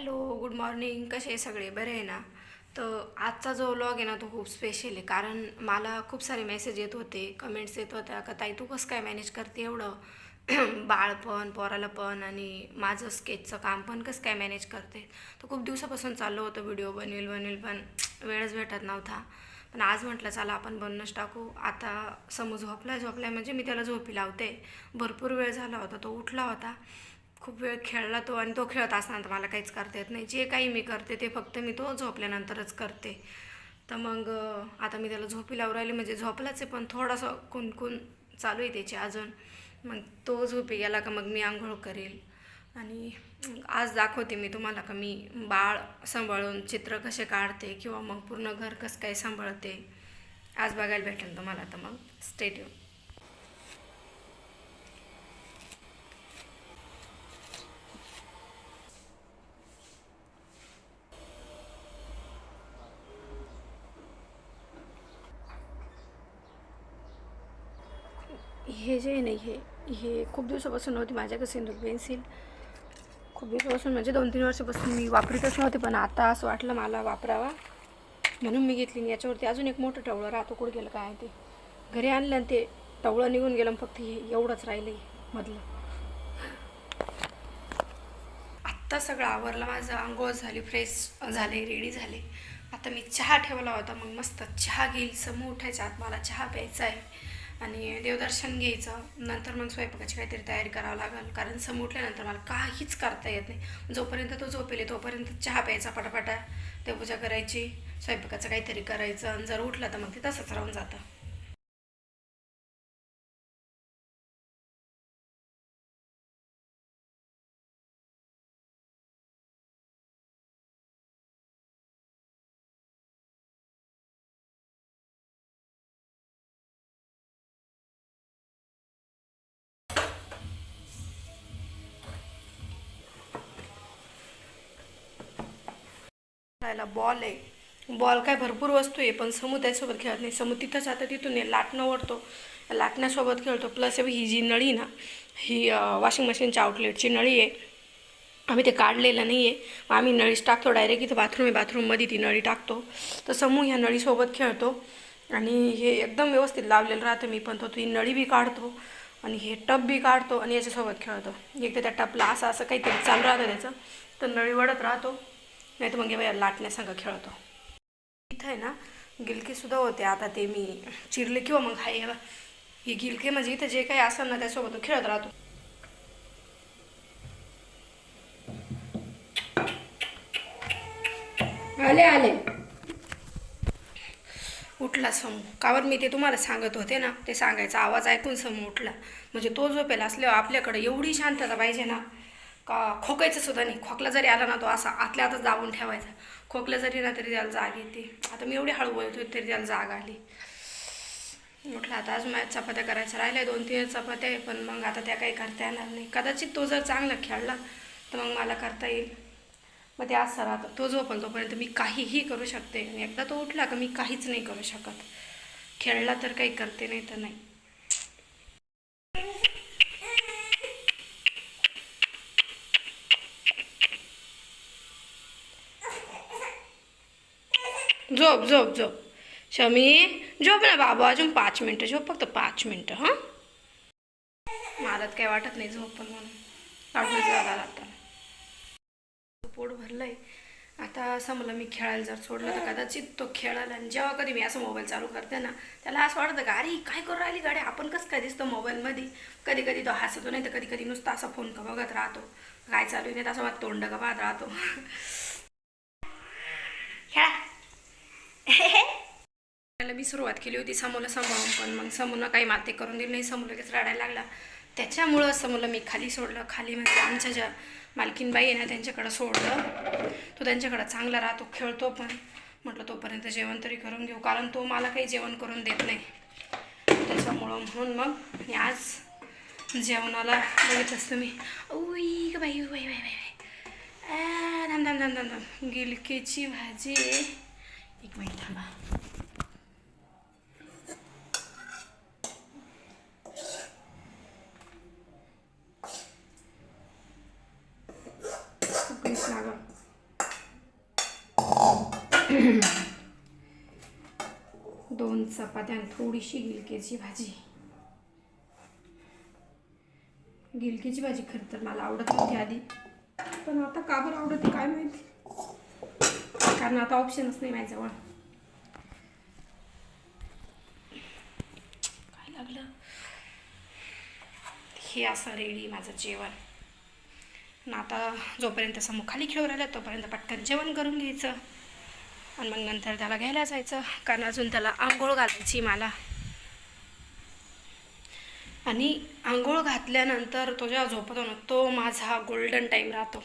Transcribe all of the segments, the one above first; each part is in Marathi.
Hello good morning. कसे आहे सगळे? बरे आहे ना? तर आजचा जो व्लॉग आहे ना तो खूप स्पेशल आहे. कारण मला खूप सारे मेसेज येत होते कमेंट्स येत होत्या का ताई तू कसं काय मॅनेज करते एवढं? बाळ पण पोराला पण आणि माझं स्केचचं काम पण कसं काय मॅनेज करते? तर खूप दिवसापासून चाललं होतं व्हिडिओ बनवेल बनवेल पण वेळच भेटत नव्हता. पण आज म्हटलं चला आपण बनणंच टाकू. आता समोर झोपला झोपला म्हणजे मी त्याला झोपी लावते. भरपूर वेळ झाला होता तो उठला होता. खूप वेळ खेळला तो आणि तो खेळत असताना तर मला काहीच करता येत नाही. जे काही मी करते ते फक्त मी तो झोपल्यानंतरच करते. तर मग आता मी त्याला झोपी लावून राहिली म्हणजे झोपलाच आहे पण थोडासा कुणकुण चालू आहे त्याची अजून. मग तो झोपी गेला का मग मी आंघोळ करेल. आणि आज दाखवते मी तुम्हाला का मी बाळ सांभाळून चित्र कसे काढते किंवा मग पूर्ण घर कसं काय सांभाळते. आज बघायला भेटेल तुम्हाला. तर मग स्टेडियम हे जे आहे ना हे हे खूप दिवसापासून नव्हती माझ्याकडे सिंदूर पेन्सिल. खूप दिवसापासून म्हणजे दोन तीन वर्षापासून मी वापरतच नव्हते पण आता असं वाटलं मला वापरावा. म्हणून मी घेतली आणि याच्यावरती अजून एक मोठं टवळं राहतो कुठं गेलं काय ते. घरी आणलं आणि ते टवळं निघून गेलं फक्त हे एवढंच राहिलं आहे मधलं. आत्ता सगळं आवरलं माझं आंघोळ झाली फ्रेश झाले रेडी झाले. आता मी चहा ठेवला होता मग मस्त चहा घेईल समोर उठायच्या आत मला चहा प्यायचा आहे. आणि देवदर्शन घ्यायचं. नंतर मग स्वयंपाकाची काहीतरी तयारी करावं लागेल. कारण समोर उठल्यानंतर मला काहीच करता येत नाही. जोपर्यंत तो झोपेल तोपर्यंत चहा प्यायचा पटापटा. देवपूजा करायची स्वयंपाकाचं काहीतरी करायचं. आणि जर उठला तर मग ते तसंच राहून जातं. खेळायला बॉल आहे. बॉल काय भरपूर वस्तू आहे पण समू त्याच्यासोबत खेळत नाही. समू तिथंच आता तिथून आहे लाटणं ओढतो. लाटण्यासोबत खेळतो. प्लस ही जी नळी ना ही वॉशिंग मशीनच्या आउटलेटची नळी आहे. आम्ही ते काढलेलं नाही आहे मग आम्ही नळीच टाकतो डायरेक्ट इथं बाथरूम आहे. बाथरूममध्ये ती नळी टाकतो. तर समूह ह्या नळीसोबत खेळतो. आणि हे एकदम व्यवस्थित लावलेलं राहतं. मी पण तो ती नळी बी काढतो. आणि हे टप बी काढतो. आणि याच्यासोबत खेळतो. एक तर त्या टपला असं असं काहीतरी चालू राहतं त्याचं. तर नळी वडत राहतो. नाही तर मग हे लाटण्यासंग खेळतो. इथं आहे ना गिलकीसुद्धा होते. आता ते मी चिरले किंवा मग हाय बा हे गिलके म्हणजे इथं जे काही असेल ना त्यासोबत खेळत राहतो. आले आले. उठला समूह कावर मी ते तुम्हाला सांगत होते ना ते सांगायचा आवाज ऐकून समूह उठला. म्हणजे तो झोपेला असल्यावर आपल्याकडे एवढी शांतता पाहिजे ना. का खोकायचं सुद्धा नाही. खोकला जरी आला ना तो असा आतल्या आतच दाबून ठेवायचा. खोकला जरी ना तरी त्याला जाग येते. आता मी एवढी हळू बोलत तरी त्याला जाग आली. म्हटलं आता आज माझ्या चपात्या करायच्या राहिल्या दोन तीन चपात्या आहे पण मग आता त्या काही करता येणार नाही. कदाचित तो जर चांगला खेळला तर मग मला करता येईल. मग ते असं राहतं. तो झोपल तोपर्यंत मी काहीही करू शकते. आणि एकदा तो उठला का मी काहीच नाही करू शकत. खेळला तर काही करते नाही तर नाही. झोप झोप झोप. शमी झोप ना बाबा अजून पाच मिनटं. झोप फक्त पाच मिनटं हां? मला तर काही वाटत नाही झोप पण म्हणून. काढून जायला लागतं पोट भरलंय. आता असं मला मी खेळायला जर सोडलं तर कदाचित तो खेळायला आणि जेव्हा कधी मी असं मोबाईल चालू करते ना त्याला असं वाटतं का अरे काय करू राहिली गाडी आपण कसं काय दिसतो मोबाईलमध्ये कधी कधी तो हसतो नाही तर कधी कधी नुसता असा फोन का बघत राहतो. काय चालू नाही तसं मला तोंड का पाहत राहतो. खेळा. त्याला मी सुरुवात केली होती समोला सांभाळून पण. मग समोरनं काही माते करून दिली नाही. समोर लगेच रडायला लागला. त्याच्यामुळं समोरला मी खाली सोडलं. खाली म्हणजे आमच्या ज्या मालकीनबाई आहे ना त्यांच्याकडं सोडलं. तो त्यांच्याकडं चांगला राहतो खेळतो पण. म्हटलं तोपर्यंत जेवण तरी करून घेऊ. कारण तो मला काही जेवण करून देत नाही. त्याच्यामुळं म्हणून मग मी आज जेवणाला बघित असतो मी. ग बाई बाई बाई बाई. आ, धाम धाम धाम धाम गिलकेची भाजी. आहे एक मिनिट थांबा दोन चपात्या आणि थोडीशी गिलकेची भाजी. गिलकीची भाजी खरं तर मला आवडत नव्हती आधी. पण आता का बरं आवडते काय माहिती? कारण आता ऑप्शनच नाही माझ्याजवळ काय लागलं हे असं रेडी माझं जेवण ना आता जोपर्यंत समोर खाली खेळू राहिलं तोपर्यंत पटकन जेवण करून घ्यायचं आणि मग नंतर त्याला घ्यायला जायचं कारण अजून त्याला आंघोळ घालायची मला आणि आंघोळ घातल्यानंतर तो जेव्हा झोपतो ना तो माझा गोल्डन टाईम राहतो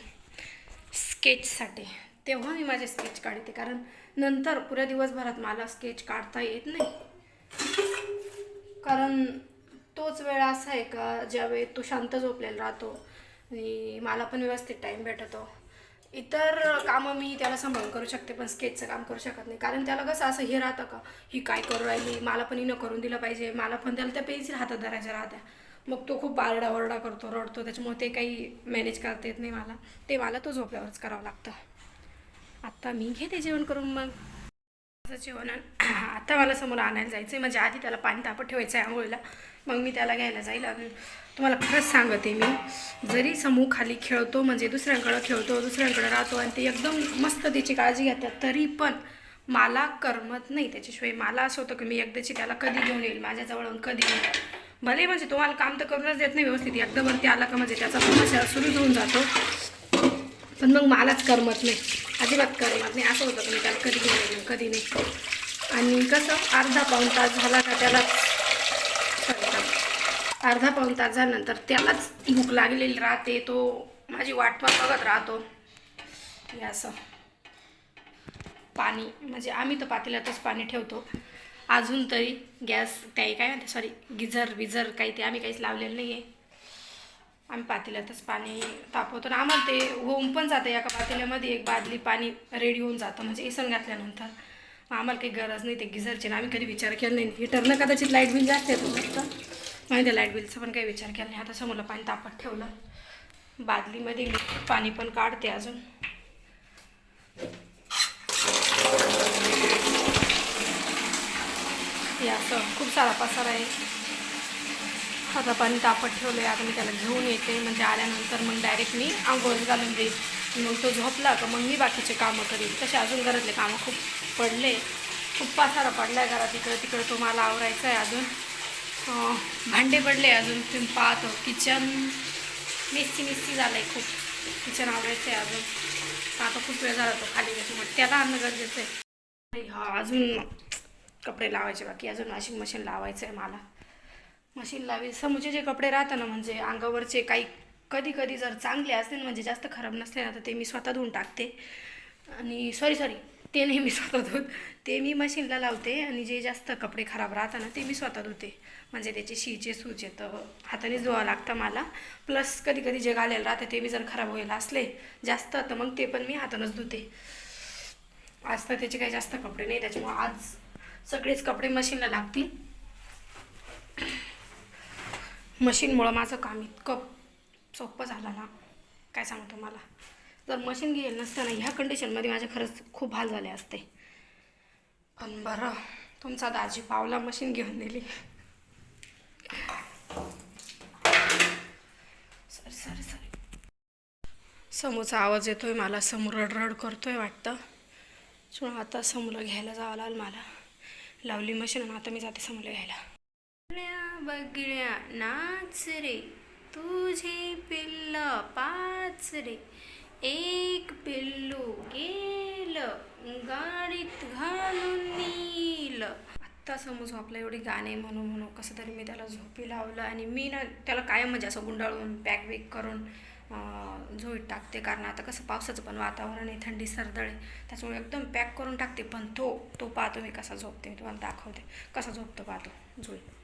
स्केचसाठी तेव्हा मी माझे स्केच काढते. कारण नंतर पुऱ्या दिवसभरात मला स्केच काढता येत नाही. कारण तोच वेळ असा आहे का ज्यावेळी तो शांत झोपलेला राहतो आणि मला पण व्यवस्थित टाईम भेटतो. इतर कामं मी त्याला सांभाळून करू शकते पण स्केचचं काम करू शकत नाही. कारण त्याला कसं असं हे राहतं का ही काय करू राहिली मला पण हिनं करून दिलं पाहिजे मला पण त्याला त्या पेन्सिल हातात धरायच्या राहत्या. मग तो खूप आरडाओरडा करतो रडतो. त्याच्यामुळे ते काही मॅनेज करता येत नाही मला. ते मला तो झोपल्यावरच करावं लागतं. आत्ता मी घेते जेवण करून मग. माझं जेवण आत्ता मला समोर आणायला जायचं आहे म्हणजे आधी त्याला पाणी तापत ठेवायचं आहे आंघोळीला. मग मी त्याला घ्यायला जाईल. आणि तुम्हाला खरंच सांगते मी जरी समूह खाली खेळतो म्हणजे दुसऱ्यांकडं खेळतो दुसऱ्यांकडं राहतो आणि ते एकदम मस्त त्याची काळजी घेतात तरी पण मला करमत नाही त्याच्याशिवाय. मला असं होतं की मी एकदाची त्याला कधी घेऊन येईल माझ्याजवळ कधी येईल. भले म्हणजे तुम्हाला काम तर करूनच देत नाही व्यवस्थित. एकदा वरती आला का म्हणजे त्याचा समस्या सुरूच होऊन जातो. पण मग मलाच करमत नाही. अजिबात करमत नाही. असं होतं की मी त्याला कधी घेऊन कधी नाही. आणि कसं अर्धा पाऊण तास झाला का त्यालाच अर्धा पाऊण तास झाल्यानंतर त्यालाच भूक लागलेली राहते. तो माझी वाट पण बघत राहतो. हे असं. पाणी म्हणजे आम्ही तर पातेल्यातच पाणी ठेवतो. अजून तरी गॅस काही काय म्हणते सॉरी गिझर विझर काही ते आम्ही काहीच लावलेलं नाही आहे आम्ही पातेल्यातच पाणी तापवतो. आणि आम्हाला ते होऊन पण जातं. एका पातेल्यामध्ये एक बादली पाणी रेडी होऊन जातं. म्हणजे इसन घातल्यानंतर. मग आम्हाला काही गरज नाही ते गिझरची. ना आम्ही कधी विचार केला नाही. हिटरनं कदाचित लाइट बिल जास्त येतो फक्त आणि त्या लाइट बिलचा पण काही विचार केला नाही. आता समोरला पाणी तापत ठेवलं. बादलीमध्ये पाणी पण काढते अजून. हे असं. खूप सारा पसार आहे. आता पाणी तापत ठेवलं आहे आता मी त्याला घेऊन येते. म्हणजे आल्यानंतर मग डायरेक्ट मी आंघोळ घालून देईल मग तो झोपला का मग मी बाकीचे कामं करीन. तसे अजून घरातले कामं खूप पडले. खूप पासारा पडला आहे घरात. इकडं तिकडं तो मला आवरायचा आहे अजून भांडे पडले अजून. तुम्ही पाहतो किचन मिस्ती मिस्ती झालं आहे खूप. किचन आवरायचं आहे अजून. आता खूप वेळ झाला तो खाली त्याच्यामुळे त्याला आणणं गरजेचं आहे हा अजून कपडे लावायचे बाकी. अजून वॉशिंग मशीन लावायचं आहे मला. मशीन लावी समोरचे जे कपडे राहतात ना म्हणजे अंगावरचे काही कधी कधी जर चांगले असतील म्हणजे जास्त खराब नसले ना तर ते मी स्वतः धुवून टाकते. आणि सॉरी सॉरी ते नाही मी स्वतः धुत ते मी मशीनला लावते आणि जे जास्त कपडे खराब राहतात ना ते मी स्वतः धुते म्हणजे त्याचे शीचे सूचे तर हातानेच धुवावं लागतं मला. प्लस कधी कधी जे घालेलं राहतं ते बी जर खराब व्हायला असले जास्त तर मग ते पण मी हातानंच धुते. आज तर त्याचे काही जास्त कपडे नाही त्याच्यामुळे आज सगळेच कपडे मशीनला लागतील. मशीनमुळं माझं काम इतकं सोपं झालं ना. काय सांगतो मला जर मशीन घेईल नसताना ह्या कंडिशनमध्ये माझे खरंच खूप हाल झाले असते. पण बरं तुमचा दाजी पावला मशीन घेऊन दिली सॉरी सॉरी सॉरी समोरचा आवाज येतोय मला समोर रडरड करतोय वाटतं. सो आता समोरला घ्यायला जावं लागेल मला. लावली मशीन आणि आता मी जाते समोरला घ्यायला. बगळ्या बगळ्या नाच रे. तुझे पिल्ल पाच रे. एक पिल्लू गेलं गाडीत घालून नील. आत्ता समज आपलं एवढी गाणे म्हणून म्हणून कसं तरी मी त्याला झोपी लावलं आणि मी ना त्याला कायम म्हणजे असं गुंडाळून पॅक वेक करून अं, झोळीत टाकते. कारण आता कसं पावसाचं पण वातावरण आहे थंडी सरदळ आहे. त्याच्यामुळे एकदम पॅक करून टाकते. पण तो तो पाहतो मी कसा झोपते. मी तुम्हाला दाखवते. कसा झोपतो पाहतो. झोळीत.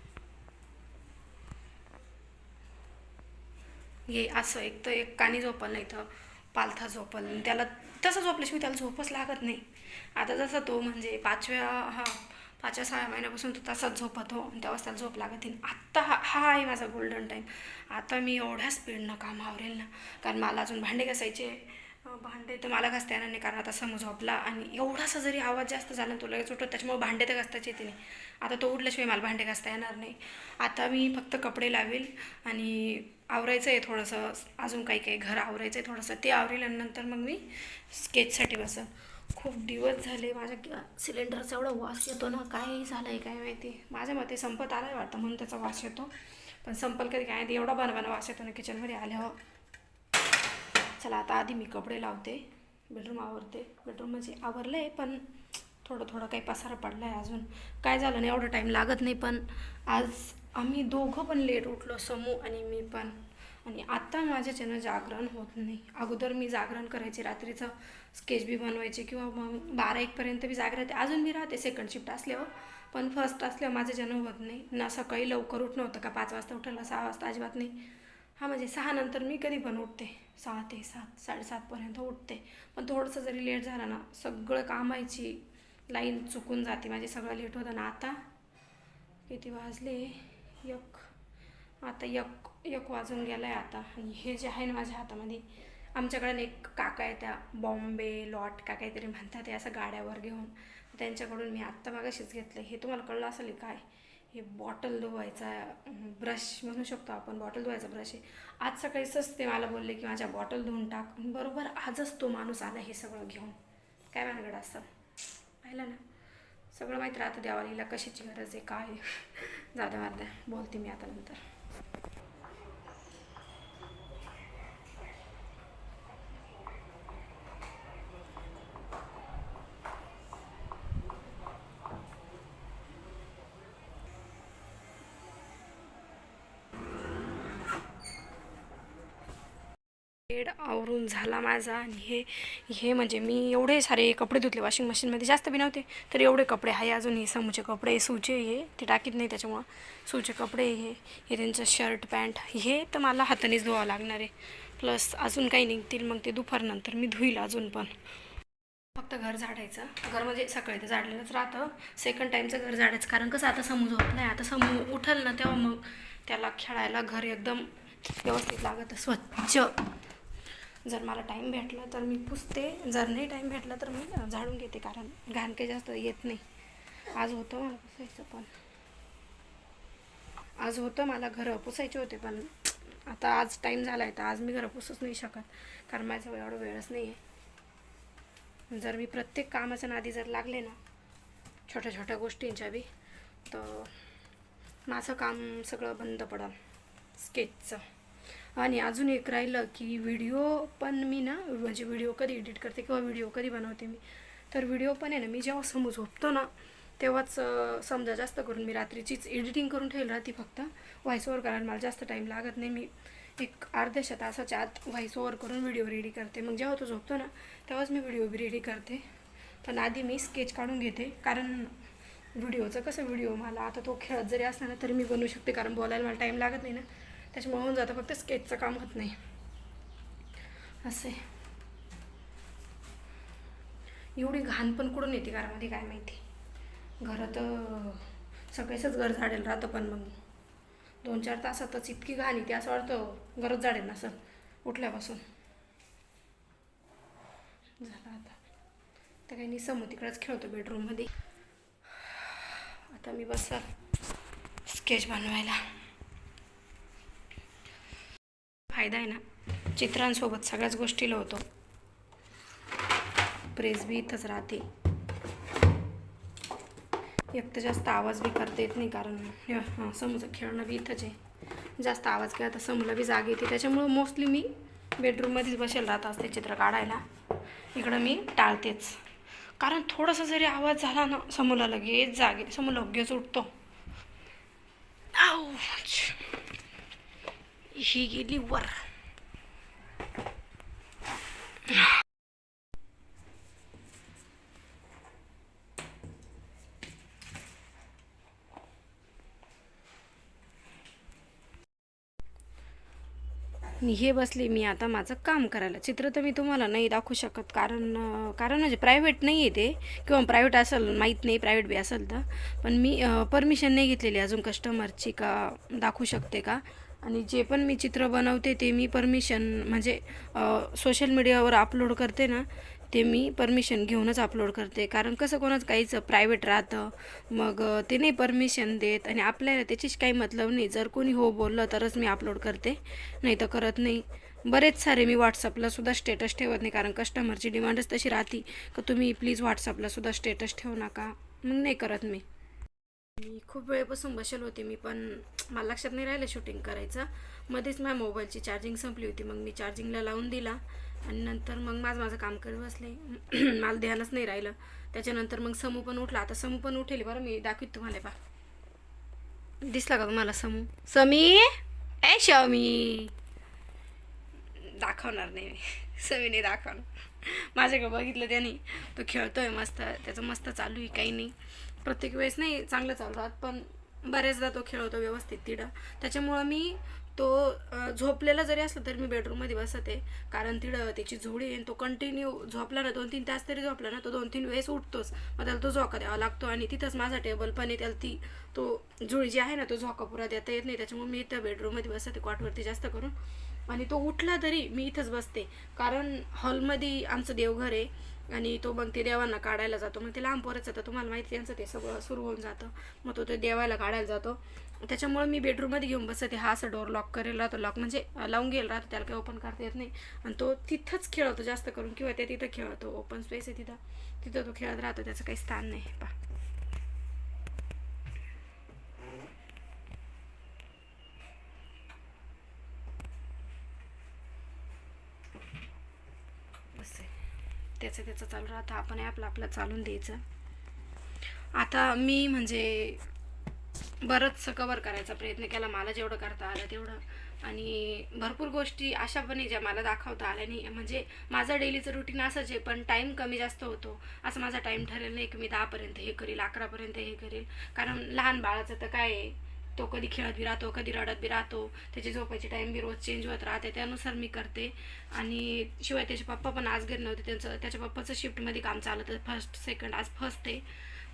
हे असं एक तर एक कानी झोपल नाही तर पालथा झोपल आणि त्याला तसं झोपल्याशिवाय त्याला झोपच लागत नाही. आता जसं तो म्हणजे पाचव्या हा पाचव्या सहाव्या महिन्यापासून तो तसाच झोपतो आणि तेव्हाच त्याला झोप लागत नाही. आत्ता हा हा आहे माझा गोल्डन टाईम आता मी एवढ्या स्पीडनं काम आवरेल ना. कारण मला अजून भांडे घासायचे भांडे तर मला घासता येणार नाही कारण आता समोर झोपला आणि एवढासा जरी आवाज जास्त झाला ना तो लगेच उठतो. त्याच्यामुळे भांडे तर घासताच येते नाही. आता तो उठल्याशिवाय मला भांडे घासता येणार नाही. आता मी फक्त कपडे लावेल आणि आवरायचं आहे थोडंसं अजून काही काही घर आवरायचं आहे थोडंसं ते आवरल्यानंतर मग मी स्केचसाठी बसेन खूप दिवस झाले माझ्या सिलेंडरचा एवढा वास येतो ना काय झालं आहे काय माहिती? माझ्या मते संपत आला वाटतं म्हणून त्याचा वास येतो. पण संपल कधी काय माहिती एवढा बनवाना वास येतो ना किचनमध्ये आल्यावर. चला आता आधी मी कपडे लावते बेडरूम आवरते. बेडरूम म्हणजे आवरलं आहे पण थोडं थोडं काही पसारा पडला आहे अजून. काय झालं नाही एवढं टाईम लागत नाही पण आज आम्ही दोघं पण लेट उठलो समू आणि मी पण. आणि आत्ता माझ्याच्यानं जागरण होत नाही. अगोदर मी जागरण करायचे रात्रीचं स्केच बी बनवायचे किंवा मग बारा एकपर्यंत बी जागरण राहते अजून मी राहते सेकंड शिफ्ट असल्यावर. पण फर्स्ट असल्यावर माझं जन्म होत नाही. ना सकाळी लवकर उठणं होतं का पाच वाजता उठायला सहा वाजता अजिबात नाही. हा म्हणजे सहा नंतर मी कधी पण उठते. सहा ते सात साडेसातपर्यंत उठते. पण थोडंसं जरी लेट झालं ना सगळं कामायची लाईन चुकून जाते. माझे सगळं लेट होतं. ना आता किती वाजले? एक आता एक एक वाजून गेला आहे आता. आणि हे जे आहे ना माझ्या हातामध्ये आमच्याकडे एक काका आहे त्या बॉम्बे लॉट का काहीतरी म्हणतात ते असं गाड्यावर घेऊन. त्यांच्याकडून मी आत्ता मागाशीच घेतलं हे तुम्हाला कळलं असेल काय? हे बॉटल धुवायचा ब्रश म्हणू शकतो आपण. बॉटल धुवायचा ब्रश आहे. आज सकाळी सस्ते मला बोलले की माझ्या बॉटल धुवून टाक. बरोबर आजच तो माणूस आला हे सगळं घेऊन. काय भानगड असं? पाहिलं ना? सगळं माहीत राहतं देवालीला कशाची गरज आहे काय आहे. जाऊ द्या बोलते मी आता नंतर आवरून झाला माझा आणि हे हे म्हणजे मी एवढे सारे कपडे धुतले वॉशिंग मशीनमध्ये जास्त बी नव्हते तर एवढे कपडे आहे अजून हे समूचे कपडे सूचे हे ते टाकीत नाही त्याच्यामुळं. सूचे कपडे हे हे त्यांचं शर्ट पॅन्ट हे तर मला हातानेच धुवावं लागणार आहे. प्लस अजून काही निघतील मग ते दुपारनंतर मी धुईल अजून पण. फक्त घर झाडायचं. घर म्हणजे सकाळी तर झाडलेलंच राहतं. सेकंड टाईमचं घर झाडायचं कारण कसं आता समू झोप नाही. आता समू उठल ना तेव्हा मग त्याला खेळायला घर एकदम व्यवस्थित लागतं. स्वच्छ. जर मला टाईम भेटला तर मी पुसते. जर नाही टाईम भेटला तर मी झाडून घेते कारण घाण काही जास्त येत नाही. आज होतं मला पुसायचं पण. आज होतं मला घरं पुसायचे होते पण आता आज टाईम झाला आहे तर आज मी घरं पुसूच नाही शकत. कारण माझ्याजवळ एवढं वेळच नाही आहे जर मी प्रत्येक कामाच्या नादी जर लागले ना छोट्या छोट्या गोष्टींच्या बी तर माझं काम सगळं बंद पडल. स्केचचं आणि अजून एक राहिलं की व्हिडिओ पण मी ना म्हणजे व्हिडिओ कधी एडिट करते किंवा व्हिडिओ कधी बनवते मी तर व्हिडिओ पण आहे ना मी जेव्हा समोर झोपतो ना तेव्हाच समजा जास्त करून मी रात्रीचीच एडिटिंग करून ठेवली राहते फक्त व्हॉइस ओव्हर करायला मला जास्त टाईम लागत नाही. मी एक अर्ध्याशा तासाच्या आत व्हॉइस ओव्हर करून व्हिडिओ रेडी करते. मग जेव्हा तो झोपतो ना तेव्हाच मी व्हिडिओ बी रेडी करते. पण आधी मी स्केच काढून घेते कारण व्हिडिओचं कसं व्हिडिओ मला आता तो खेळत जरी असला ना तरी मी बनवू शकते कारण बोलायला मला टाईम लागत नाही ना. त्याच्यामुळे होऊन जातं फक्त स्केचचं काम होत नाही. असे एवढी घाण पण कुठून येते घरामध्ये काय माहिती? घरात तर सगळेच घर झाडेल राहतं पण मग. दोन चार तासातच इतकी घाण येते असं वाटतं घरच झाडेल सर उठल्यापासून. झालं आता. तर काही नाही समोर तिकडंच खेळतो बेडरूममध्ये आता मी बसल स्केच बनवायला. फायदा आहे ना? चित्रांसोबत सगळ्याच गोष्टी होतो प्रेस बी इथंच राहते. एक तर जास्त आवाज बी करता येत नाही कारण समज खेळणं बी इथंच आहे. जास्त आवाज केला तर समोरला बी जाग येते. त्याच्यामुळं मोस्टली मी बेडरूममध्येच बसेल राहत असते चित्र काढायला. इकडं मी टाळतेच. कारण थोडासा जरी आवाज झाला ना समोरला लगेच जागे समोर लगेच उठतो. आऊ ही गेली वर हे बसले मी आता माझं काम करायला. चित्र तर मी तुम्हाला नाही दाखवू शकत कारण कारण म्हणजे प्रायव्हेट नाही आहे ते. किंवा प्रायव्हेट असेल माहीत नाही प्रायव्हेट बी असेल तर. पण मी परमिशन नाही घेतलेली अजून कस्टमरची का दाखवू शकते का? आणि जे पण मी चित्र बनवते ते मी परमिशन म्हणजे सोशल मीडियावर अपलोड करते ना ते मी परमिशन घेऊनच अपलोड करते. कारण कसं कोणाचं काहीच प्रायव्हेट राहतं मग ते नाही परमिशन देत आणि आपल्याला त्याचीच काही मतलब नाही. जर कोणी हो बोललं तरच मी अपलोड करते नाही तर करत नाही. बरेच सारे मी व्हॉट्सअपला सुद्धा स्टेटस ठेवत नाही कारण कस्टमरची डिमांडच तशी राहते. का तुम्ही प्लीज व्हॉट्सअपला सुद्धा स्टेटस ठेवू नका. मग नाही करत मी. खूप वेळेपासून बसेल होते मी पण मला लक्षात नाही राहिलं शूटिंग करायचं. मध्येच माझ्या मोबाईलची चार्जिंग संपली होती मग मी चार्जिंगला लावून दिला आणि नंतर मग माझं माझं काम करत बसले. मला ध्यानच नाही राहिलं. त्याच्यानंतर मग समू पण उठला. आता समू पण उठेल. बरं मी दाखवीत तुम्हाला पा दिसला का तुम्हाला समू? समी? ए शमी! दाखवणार नाही मी. समीने दाखवणार. माझ्याकडे बघितलं त्याने. तो खेळतोय मस्त. त्याचं मस्त चालू आहे काही नाही. प्रत्येक वेळेस नाही चांगलं चालतात पण बऱ्याचदा तो खेळवतो व्यवस्थित तिडं त्याच्यामुळं मी तो झोपलेला जरी असला तरी मी बेडरूममध्ये बसते कारण तिडं त्याची झोळी आहे आणि तो कंटिन्यू झोपला ना दोन तीन तास तरी झोपला ना तो दोन तीन वेळेस उठतोच. मग त्याला तो झोका द्यावा लागतो आणि तिथंच माझा टेबल पण आहे त्याला ती तो झोळी जी आहे ना तो झोका पुरा देता येत नाही. त्याच्यामुळे मी इथं बेडरूममध्ये बसते कॉटवरती जास्त करून. आणि तो उठला तरी मी इथंच बसते. कारण हॉलमध्ये आमचं देवघर आहे. आणि तो मग ते देवांना काढायला जातो. मग ते लांब पोरच जातं. तुम्हाला माहिती आहे त्यांचं ते सगळं सुरू होऊन जातं. मग तो ते देवाला काढायला जातो. त्याच्यामुळे मी बेडरूममध्ये घेऊन बसते. हा असं डोर लॉक करेल राहतो लॉक म्हणजे लावून गेला राहतो. त्याला काही ओपन करता येत नाही. आणि तो तिथंच खेळतो जास्त करून. किंवा ते तिथं खेळतो. ओपन स्पेस आहे तिथं. तिथं तो खेळत राहतो. त्याचं काही स्थान नाही. पा बस आहे. त्याचं त्याचं चालू राहतं. आपण आपलं आपलं चालून द्यायचं. आता मी म्हणजे बरंचसं कवर करायचा प्रयत्न केला. मला जेवढं करता आलं तेवढं. आणि भरपूर गोष्टी अशा पण ज्या मला दाखवता आल्या नाही. म्हणजे माझं डेलीचं रुटीन असंच आहे पण टाईम कमी जास्त होतो. असं माझा टाईम ठरेल नाही की मी दहापर्यंत हे करील अकरापर्यंत हे करेल. कारण लहान बाळाचं तर काय आहे? तो कधी खेळत बी राहतो कधी रडत बी राहतो. त्याची झोपायची टाईम बी रोज चेंज होत राहते. त्यानुसार मी करते. आणि शिवाय त्याचे पप्पा पण आज घरी नव्हते. त्यांचं त्याच्या पप्पाचं शिफ्टमध्ये काम चालत फर्स्ट सेकंड आज फर्स्ट आहे.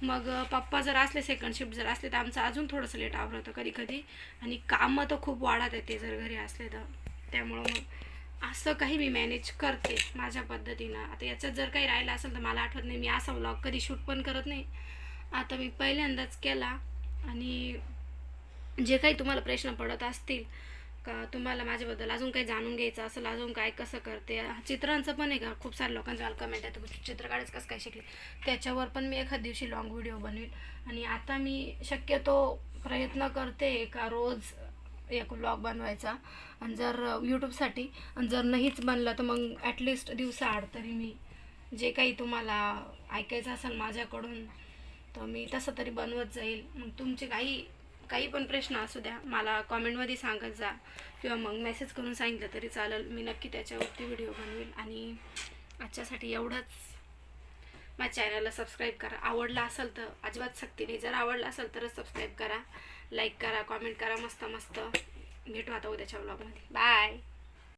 मग पप्पा जर असले सेकंड शिफ्ट जर असले तर आमचं अजून थोडंसं लेट आवरतं कधी कधी. आणि कामं तर खूप वाढत आहे ते जर घरी असले तर. त्यामुळं मग असं काही मी मॅनेज करते माझ्या पद्धतीनं. आता याच्यात जर काही राहिलं असेल तर मला आठवत नाही. मी असा व्लॉग कधी शूट पण करत नाही. आता मी पहिल्यांदाच केला. आणि जे काही तुम्हाला प्रश्न पडत असतील का तुम्हाला माझ्याबद्दल अजून काही जाणून घ्यायचं असेल अजून काय कसं करते चित्रांचं पण आहे का? खूप साऱ्या लोकांचे मला कमेंट आहे तुम्ही चित्र काढायचं कसं काय शिकले? त्याच्यावर पण मी एखाद दिवशी लॉंग व्हिडिओ बनवेल आणि आता मी शक्यतो प्रयत्न करते का रोज एक ब्लॉग बनवायचा. आणि जर यूट्यूबसाठी आणि जर नाहीच बनलं तर मग ॲटलिस्ट दिवसाआड तरी मी जे काही तुम्हाला ऐकायचं असेल माझ्याकडून तर मी तसं तरी बनवत जाईल. मग तुमचे काही काही पण प्रश्न असू द्या मला कॉमेंटमध्ये सांगत जा. किंवा मग मेसेज करून सांगितलं तरी चालेल. मी नक्की त्याच्यावरती व्हिडिओ बनवेल आणि आजच्यासाठी एवढंच. माझ्या चॅनलला सबस्क्राईब करा. आवडला असेल तर अजिबात सक्ती नाही. जर आवडला असेल तरच सबस्क्राईब करा. लाईक करा कॉमेंट करा. मस्त मस्त. भेटू आता उद्याच्या ब्लॉगमध्ये बाय